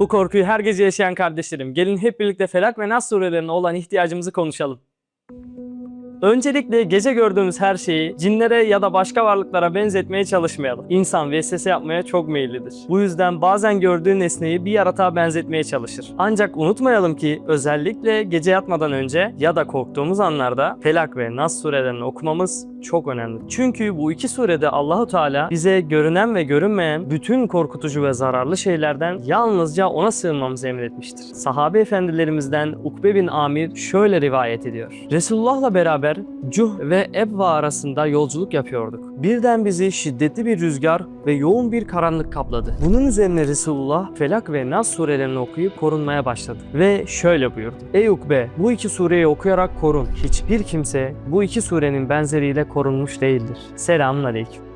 Bu korkuyu her gece yaşayan kardeşlerim, gelin hep birlikte Felak ve Nas surelerine olan ihtiyacımızı konuşalım. Öncelikle gece gördüğümüz her şeyi cinlere ya da başka varlıklara benzetmeye çalışmayalım. İnsan vesvese yapmaya çok meyillidir. Bu yüzden bazen gördüğü nesneyi bir yaratığa benzetmeye çalışır. Ancak unutmayalım ki özellikle gece yatmadan önce ya da korktuğumuz anlarda Felak ve Nas surelerini okumamız çok önemli. Çünkü bu iki surede Allahu Teala bize görünen ve görünmeyen bütün korkutucu ve zararlı şeylerden yalnızca ona sığınmamızı emretmiştir. Sahabe efendilerimizden Ukbe bin Amir şöyle rivayet ediyor. Resulullah'la beraber Cuh ve Ebva arasında yolculuk yapıyorduk. Birden bizi şiddetli bir rüzgar ve yoğun bir karanlık kapladı. Bunun üzerine Resulullah Felak ve Nas surelerini okuyup korunmaya başladı. Ve şöyle buyurdu. Ey Ukbe bu iki sureyi okuyarak korun. Hiçbir kimse bu iki surenin benzeriyle korunmuş değildir. Selamun Aleyküm.